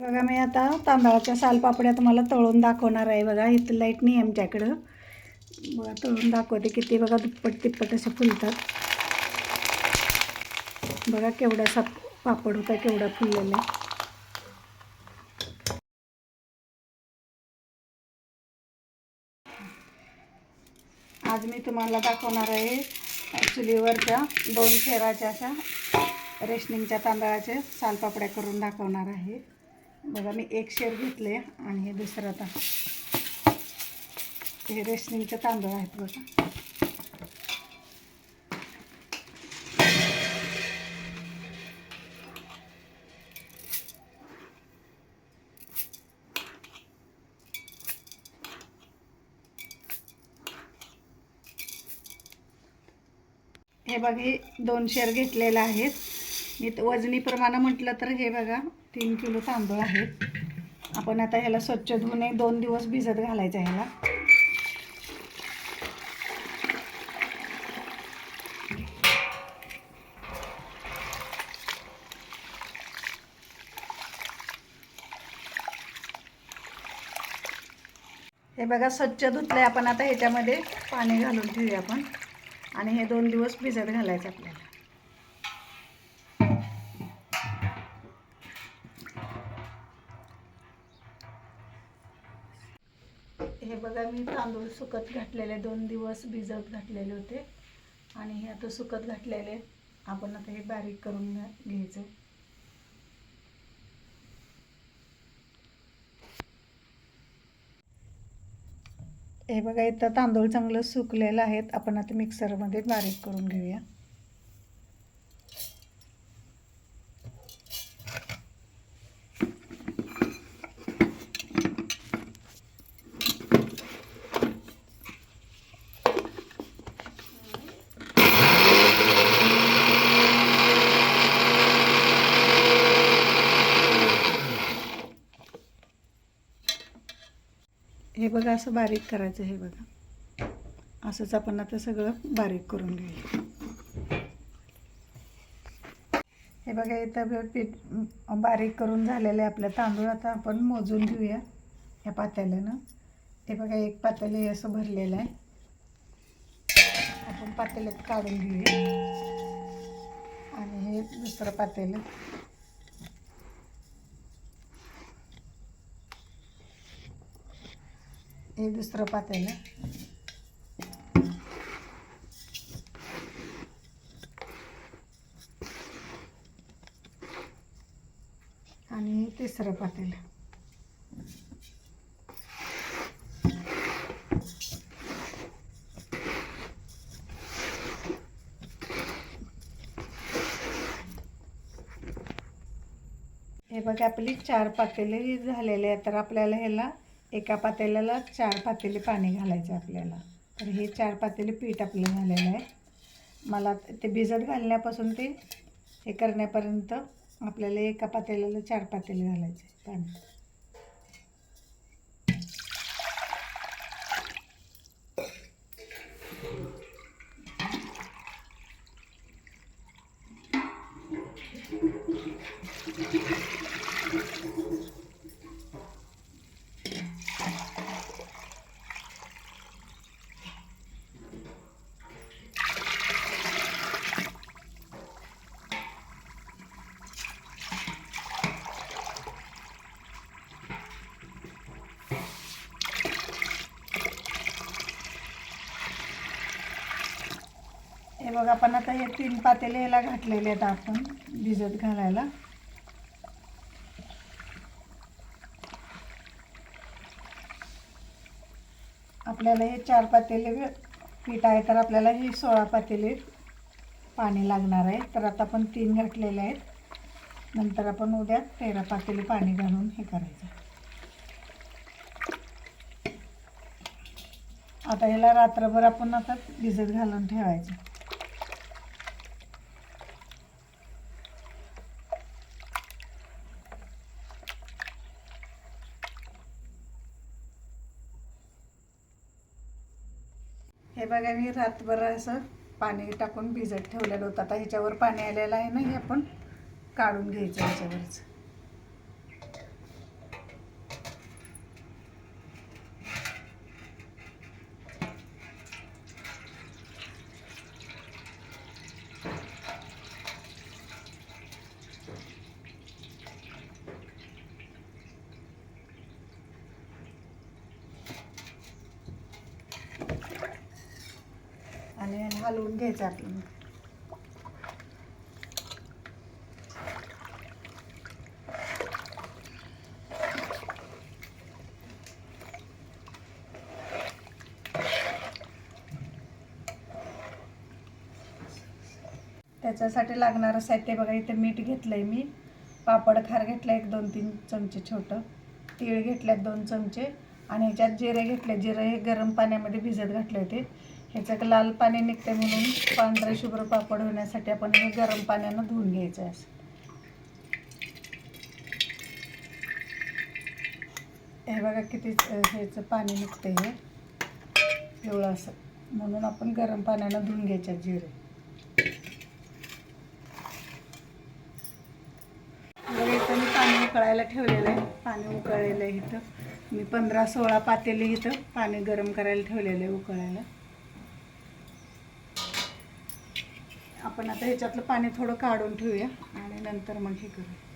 बघा मी आता तांदळाच्या सालपापड्या तुम्हाला तळून दाखवणार आहे बघा. इथं लाइट नाही आमच्याकडं. बघा तळून दाखवते किती बघा दुप्पट तिप्पट असे फुलतात. बघा केवढासा पापड होता केवढा फुललेला आहे. आज मी तुम्हाला दाखवणार आहे चुलीवरच्या दोन शेराच्या अशा रेशनिंगच्या तांदळाचे सालपापड्या करून दाखवणार आहे. बघा मी एक शेर घेतले आणि हे दुसरं आता. हे रेशनिंगचे तांदूळ आहेत बघा. हे बघा हे दोन शेर घेतलेलं आहेत. मी त- वजनीप्रमाणे म्हटलं तर हे बघा तीन किलो तांदूळ आहेत आपण आता ह्याला स्वच्छ धुवून एक दोन दिवस भिजत घालायचं ह्याला हे बघा स्वच्छ धुतलंय. आपण आता ह्याच्यामध्ये पाणी घालून ठेवूया आपण. आणि हे दोन दिवस भिजत घालायचं आपल्याला. बघा मी तांदूळ सुकत घातलेले दोन दिवस भिजत घातलेले होते. आणि हे आता सुकत घातलेले. आपण आता हे बारीक करून घ्या- घ्यायचं. हे बघा इथं तांदूळ चांगलं सुकलेलं आहेत. आपण आता मिक्सरमध्ये बारीक करून घेऊया. हे बघा असं बारीक करायचं हे बघा. असंच आपण आता सगळं बारीक करून घेऊया. हे बघा इथं पीठ बारीक करून झालेलं आहे आपलं तांदूळ आता आपण मोजून घेऊया या पातेल्यानं हे बघा एक पातेलं हे असं भरलेलं आहे. आपण पातेल्यात काढून घेऊया. आणि हे दुसरं पातेलं हे दुसरं पातेलं आणि तिसरं पातेलं हे बघा आपली चार पातेले झालेले आहेत. तर आपल्याला ह्याला एका पातेल्याला चार पातेले पाणी घालायचं आपल्याला. तर हे चार पातेले पीठ आपलं झालेलं आहे. मला ते भिजत घालण्यापासून ते हे करण्यापर्यंत आपल्याला एका पातेल्याला चार पातेले घालायचे पाणी. हे बघ आपण आता हे तीन पातेले याला घातलेले आहेत आपण भिजत घालायला. आपल्याला हे चार पातेले पीठ आहे तर आपल्याला हे सोळा पातेले पाणी लागणार आहे. तर आता आपण तीन घातलेले आहेत. नंतर आपण उद्या तेरा पातेले पाणी घालून हे करायचं. आता ह्याला रात्रभर आपण आता भिजत घालून ठेवायचं. बघा मी रातभर असं पाणी टाकून भिजत ठेवलेलं होतं. आता ह्याच्यावर पाणी आलेलं आहे ना हे आपण काढून घ्यायचं ह्याच्यावरच हलवून घ्यायचं आपलं त्याच्यासाठी लागणारं साहित्य बघा इथे मीठ घेतलं आहे मी. पापड खार घेतलं एक दोन तीन चमचे छोटं. तीळ घेतल्यात दोन चमचे. आणि ह्याच्यात जिरे घेतले जिरे हे गरम पाण्यामध्ये भिजत घातले होते ह्याचं लाल पाणी निघते म्हणून पांढरे शुभ्र पापड होण्यासाठी आपण हे गरम पाण्यानं धुवून घ्यायचं आहे असं. हे बघा किती ह्याचं पाणी निघतं हे. एवढं असं. म्हणून आपण गरम पाण्यानं धुवून घ्यायच्या जिरे. इथं मी पाणी उकळायला ठेवलेलं आहे. पाणी उकळलेलं आहे इथं. मी पंधरा सोळा पातेले इथं पाणी गरम करायला ठेवलेलं आहे उकळायला. आपण आता ह्याच्यातलं पाणी थोडं काढून ठेवूया आणि नंतर मग हे करूया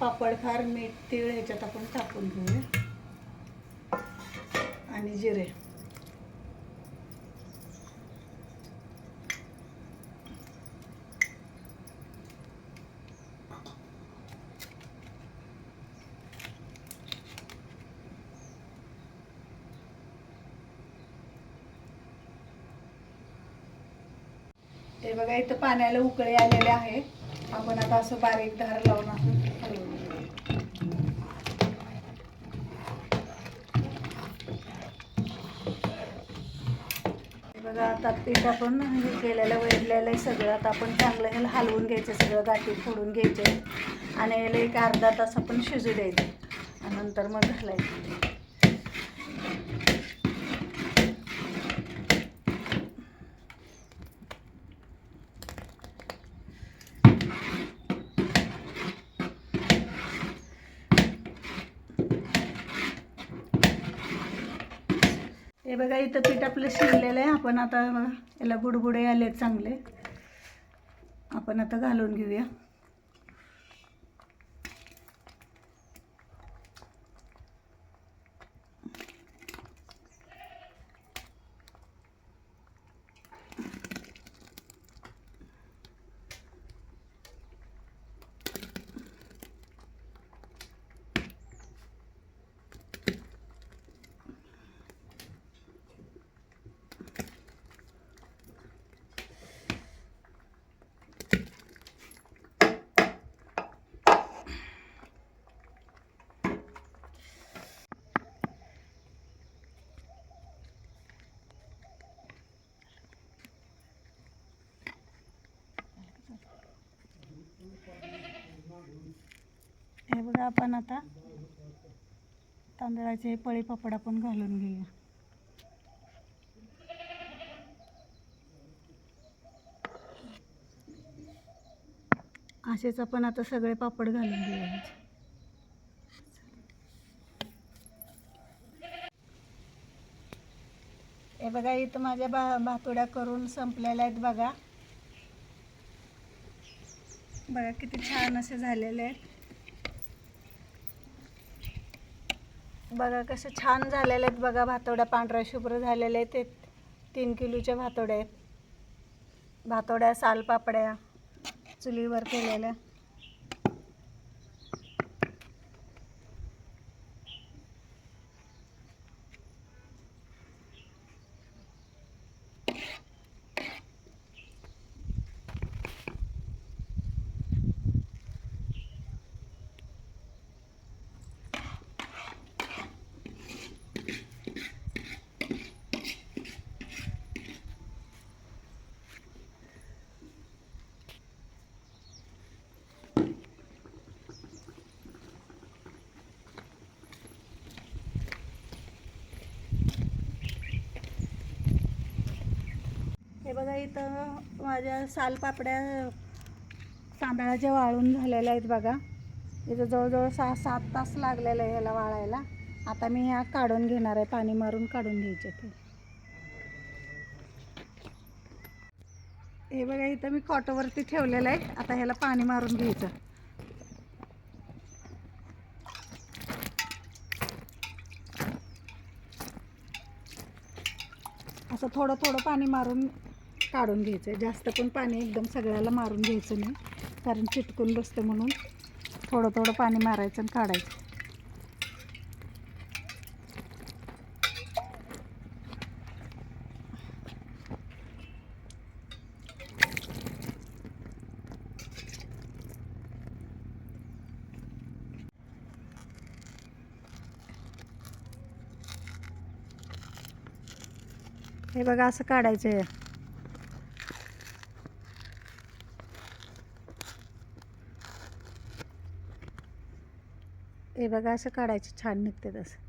पापड खार मीठ तीळ ह्याच्यात आपण टाकून घेऊया आणि जिरे. ते बघा इथं पाण्याला उकळी आलेले आहे आपण आता असं बारीक धार लावून असं हलवून बघा आता पीठ आपण हे केलेलं वेळलेलं आहे सगळं. आता आपण चांगलं ह्याला हलवून घ्यायचं सगळं गाठी फोडून घ्यायचे. आणि याला एक अर्धा तास आपण शिजू द्यायचं. आणि नंतर मग घालायचं. हे बघा इथं पीठ आपलं शिरलेलं आहे. आपण आता याला बुडबुडे आले चांगले. आपण आता घालून घेऊया. तर आपण आता तांदळाचे पळी पापड आपण घालून घेऊया. असेच आपण आता सगळे पापड घालून घेऊया हे बघा इथं माझ्या बा भातोड्या करून संपलेल्या आहेत बघा. बघा किती छान असे झालेले आहेत. बघा कसे छान झालेले आहेत बघा भातोड्या पांढऱ्या शुभ्र झालेले आहेत. ते तीन किलोच्या भातोड्या आहेत. भातोड्या सालपापड्या चुलीवर केलेल्या. हे बघा इथं माझ्या सालपापड्या तांदळाच्या वाळून झालेल्या आहेत बघा. इथं जवळजवळ सहा सात तास लागलेलं आहे ह्याला वाळायला. आता मी ह्या काढून घेणार आहे पाणी मारून काढून घ्यायचे ते. हे बघा इथं मी कॉटवरती ठेवलेलं आहे. आता ह्याला पाणी मारून घ्यायचं. असं थोडं थोडं पाणी मारून काढून घ्यायचं जास्त पण पाणी एकदम सगळ्याला मारून घ्यायचं नाही. कारण चिटकून बसतं म्हणून थोडं थोडं पाणी मारायचं आणि काढायचं. हे बघा असं काढायचं आहे बघा असं काढायचं छान निघते तसं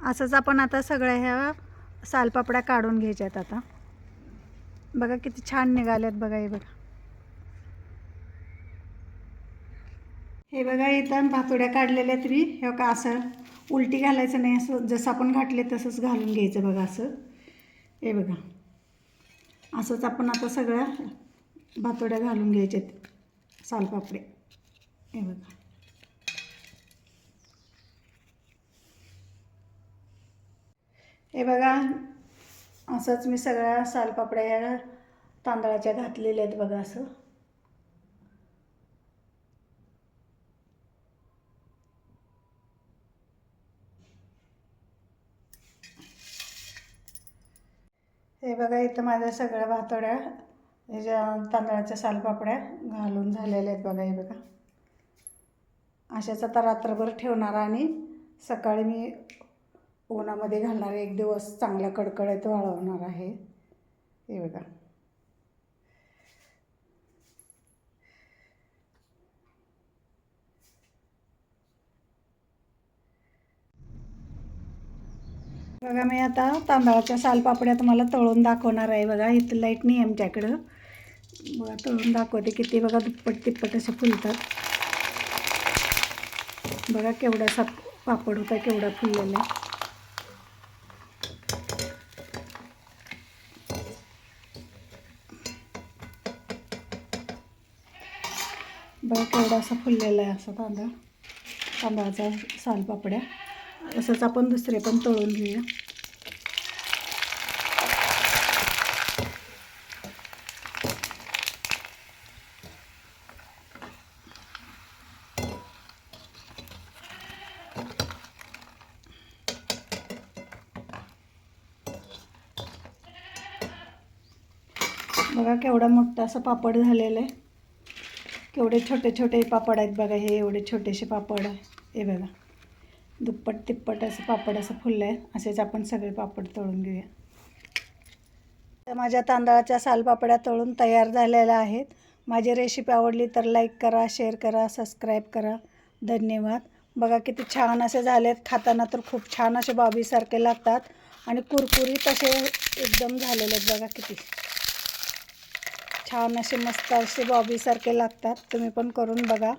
असंच आपण आता सगळ्या ह्या सालपापड्या काढून घ्यायच्या आहेत आता. बघा किती छान निघाल्यात बघा हे बघा. हे बघा इथं भातोड्या काढलेल्या तरी हे का असं उलटी घालायचं नाही असं जसं आपण घातले तसंच घालून घ्यायचं बघा असं. हे बघा. असंच आपण आता सगळ्या भातोड्या घालून घ्यायच्यात सालपापडे. हे बघा. हे बघा असंच मी सगळ्या सालपापड्या या तांदळाच्या घातलेल्या आहेत बघा असं. हे बघा इथं माझ्या सगळ्या भातोड्या ह्याच्या तांदळाच्या सालपापड्या घालून झालेल्या आहेत बघा हे बघा. अशाच आता रात्रभर ठेवणार आणि सकाळी मी उन्हामध्ये घालणार एक दिवस चांगला कडकडत वाळवणार आहे. हे बघा. बघा मी आता तांदळाच्या सालपापड्या तुम्हाला तळून दाखवणार आहे. बघा इथं लाइट नाही आमच्याकडं. बघा तळून दाखवते किती. बघा दुप्पट तिप्पट असे फुलतात. बघा केवढासा पापड होता केवढा फुललेला थोडासा फुललेला आहे असा तांदूळ. तांदळाचा सालपापड्या तसंच आपण दुसरे पण तळून घेऊया. बघा केवढा मोठा असं पापड झालेलं आहे. केवढे छोटे छोटे पापड आहेत बघा हे एवढे छोटेसे पापड हे बघा. दुप्पट तिप्पट असं पापड असं फुललं आहे असेच आपण सगळे पापड तळून घेऊया. तर माझ्या तांदळाच्या सालपापड्या तळून तयार झालेल्या आहेत. माझी रेसिपी आवडली तर लाईक करा शेअर करा सबस्क्राईब करा. धन्यवाद. बघा किती छान असे झालेत. खाताना तर खूप छान असे बाबीसारखे लागतात. आणि कुरकुरीत असे एकदम झालेले आहेत. बघा किती. छान असे मस्त असे बॉबीसारखे लागतात. तुम्ही पण करून बघा.